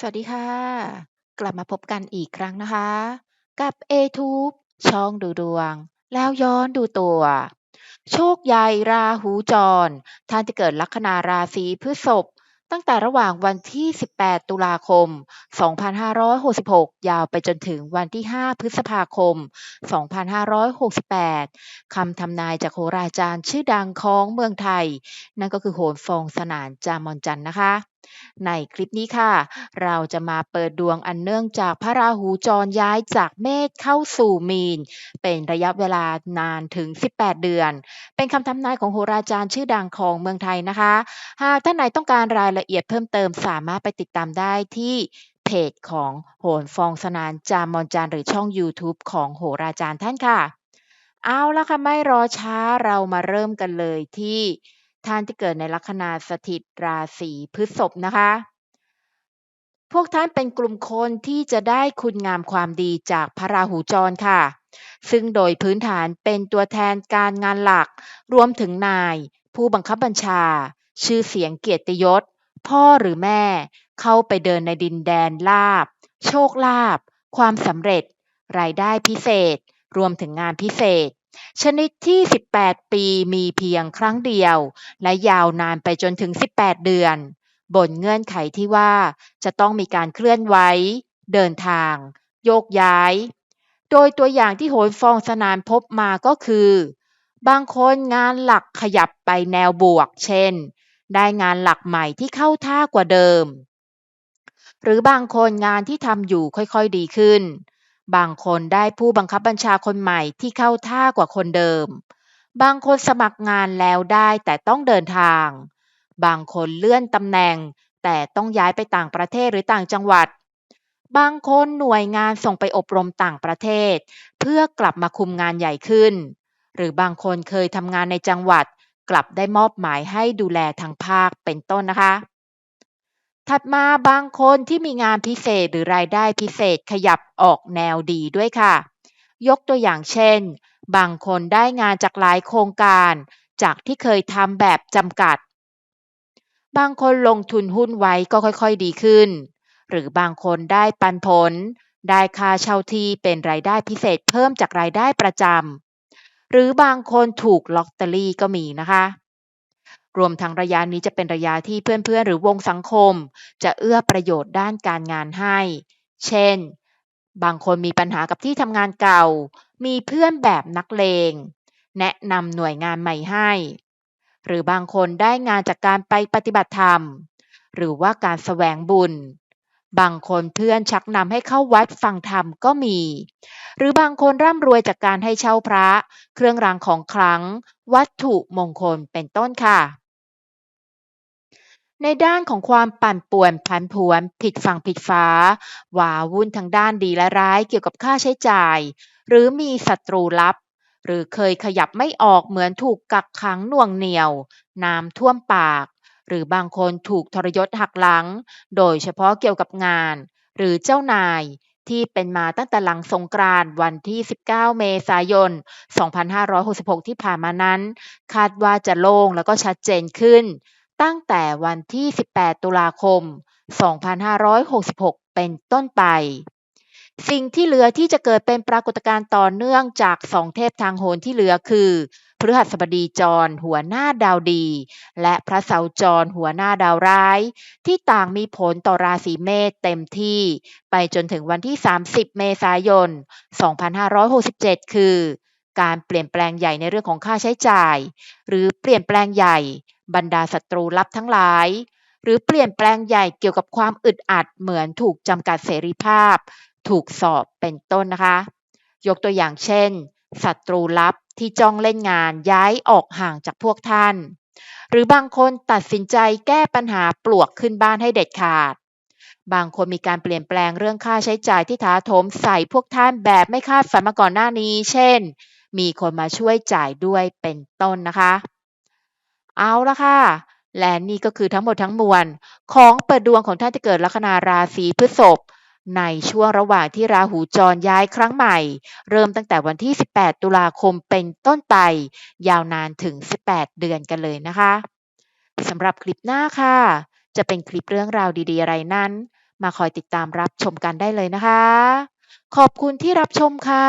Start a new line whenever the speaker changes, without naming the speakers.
สวัสดีค่ะ กลับมาพบกันอีกครั้งนะคะ กับ a t u b e ช่องดูดวง แล้วย้อนดูตัว โชคใหญ่ราหูจร ท่านที่เกิดลัคนาราศีพฤษภตั้งแต่ระหว่างวันที่ 18 ตุลาคม 2566 ยาวไปจนถึงวันที่ 5 พฤษภาคม 2568 คำทำนายจากโหราจารย์ชื่อดังของเมืองไทย นั่นก็คือโหนฟองสนานจามอนจันนะคะในคลิปนี้ค่ะ เราจะมาเปิดดวงอันเนื่องจากพระราหูจรย้ายจากเมษเข้าสู่มีน เป็นระยะเวลานานถึง 18 เดือน เป็นคำทำนายของโหราจารย์ชื่อดังของเมืองไทยนะคะ หากท่านไหนต้องการรายละเอียดเพิ่มเติมสามารถไปติดตามได้ที่เพจของโหนฟองสนานจามอนจานหรือช่อง YouTube ของโหราจารย์ท่านค่ะ เอาละค่ะไม่รอช้าเรามาเริ่มกันเลยที่ ท่านที่เกิดในลัคนาสถิตราศีพฤษภนะคะ พวกท่านเป็นกลุ่มคนที่จะได้คุณงามความดีจากพระราหูจรค่ะ ซึ่งโดยพื้นฐานเป็นตัวแทนการงานหลัก รวมถึงนาย ผู้บังคับบัญชา ชื่อเสียงเกียรติยศ พ่อหรือแม่ เข้าไปเดินในดินแดนลาบ โชคลาภความสำเร็จ รายได้พิเศษ รวมถึงงานพิเศษ ชนิดที่ 18 ปีมีเพียงครั้งเดียว และยาวนานไปจนถึง 18 เดือน บนเงื่อนไขที่ว่าจะต้องมีการเคลื่อนไหวเดินทาง โยกย้าย โดยตัวอย่างที่โหนฟองสนานพบมาก็คือ บางคนงานหลักขยับไปแนวบวก เช่น ได้งานหลักใหม่ที่เข้าท่ากว่าเดิม หรือบางคนงานที่ทำอยู่ค่อยๆดีขึ้น บางคนได้ผู้บังคับบัญชาคนใหม่ที่เข้าท่ากว่าคนเดิม บางคนสมัครงานแล้วได้แต่ต้องเดินทาง บางคนเลื่อนตำแหน่ง แต่ต้องย้ายไปต่างประเทศหรือต่างจังหวัด บางคนหน่วยงานส่งไปอบรมต่างประเทศ เพื่อกลับมาคุมงานใหญ่ขึ้น หรือบางคนเคยทำงานในจังหวัด กลับได้มอบหมายให้ดูแลทางภาคเป็นต้นนะคะ ถัดมาบางคนที่มีงานพิเศษหรือรายได้พิเศษขยับออกแนวดีด้วยค่ะ ยกตัวอย่างเช่น บางคนได้งานจากหลายโครงการ จากที่เคยทำแบบจำกัด บางคนลงทุนหุ้นไว้ก็ค่อยๆดีขึ้น หรือบางคนได้ปันผล ได้ค่าเช่าที่เป็นรายได้พิเศษเพิ่มจากรายได้ประจำหรือบางคนถูกลอตเตอรี่ก็มีนะคะ รวมทั้งระยะนี้จะเป็นระยะที่เพื่อนๆ หรือวงสังคม จะเอื้อประโยชน์ด้านการงานให้ เช่น บางคนมีปัญหากับที่ทำงานเก่า มีเพื่อนแบบนักเลง แนะนำหน่วยงานใหม่ให้ หรือบางคนได้งานจากการไปปฏิบัติธรรม หรือว่าการแสวงบุญ บางคนเพื่อนชักนำให้เข้าวัดฟังธรรมก็มี หรือบางคนร่ำรวยจากการให้เช่าพระ เครื่องรางของขลัง วัตถุมงคลเป็นต้นค่ะ ในด้านของความปั่นป่วนผันผวน ผิดฝั่งผิดฟ้าหวาวุ่นทางด้านดีและร้ายเกี่ยวกับค่าใช้จ่าย หรือมีศัตรูลับ หรือเคยขยับไม่ออกเหมือนถูกกักขังน่วงเหนี่ยว น้ำท่วมปาก หรือบางคนถูกทรยศหักหลัง โดยเฉพาะเกี่ยวกับงาน หรือเจ้านายที่เป็นมาตั้งแต่หลังสงกรานต์วันที่ 19 เมษายน 2566 ที่ผ่านมานั้น คาดว่าจะโล่งแล้วก็ชัดเจนขึ้น ตั้งแต่วันที่ 18 ตุลาคม 2566 เป็นต้นไป สิ่งที่เหลือที่จะเกิดเป็นปรากฏการณ์ต่อเนื่องจากสองเทพทางโหรที่เหลือคือ พฤหัสบดีจร หัวหน้าดาวดี และพระเสาร์จร หัวหน้าดาวร้าย ที่ต่างมีผลต่อราศีเมษเต็มที่ ไปจนถึงวันที่ 30 เมษายน 2567 คือ การเปลี่ยนแปลงใหญ่ในเรื่องของค่าใช้จ่าย หรือเปลี่ยนแปลงใหญ่บรรดาศัตรูลับทั้งหลายหรือเปลี่ยนแปลงใหญ่เกี่ยวกับความอึดอัดเหมือนถูกจำกัดเสรีภาพ ถูกสอบเป็นต้นนะคะ ยกตัวอย่างเช่น ศัตรูลับที่จ้องเล่นงานย้ายออกห่างจากพวกท่าน หรือบางคนตัดสินใจแก้ปัญหาปลวกขึ้นบ้านให้เด็ดขาด บางคนมีการเปลี่ยนแปลงเรื่องค่าใช้จ่ายที่ถาโถมใส่พวกท่านแบบไม่คาดฝันมาก่อนหน้านี้ เช่น มีคนมาช่วยจ่ายด้วยเป็นต้นนะคะ เอาละค่ะและนี่ก็คือทั้งหมดทั้งมวล ของเปิดดวงของท่านที่เกิดลัคนาราศีพฤษภ ในช่วงระหว่างที่ราหูจรย้ายครั้งใหม่ เริ่มตั้งแต่วันที่ 18 ตุลาคมเป็นต้นไป ยาวนานถึง 18 เดือนกันเลยนะคะสำหรับคลิปหน้าค่ะ จะเป็นคลิปเรื่องราวดีๆ อะไรนั้น มาคอยติดตามรับชมกันได้เลยนะคะ ขอบคุณที่รับชมค่ะ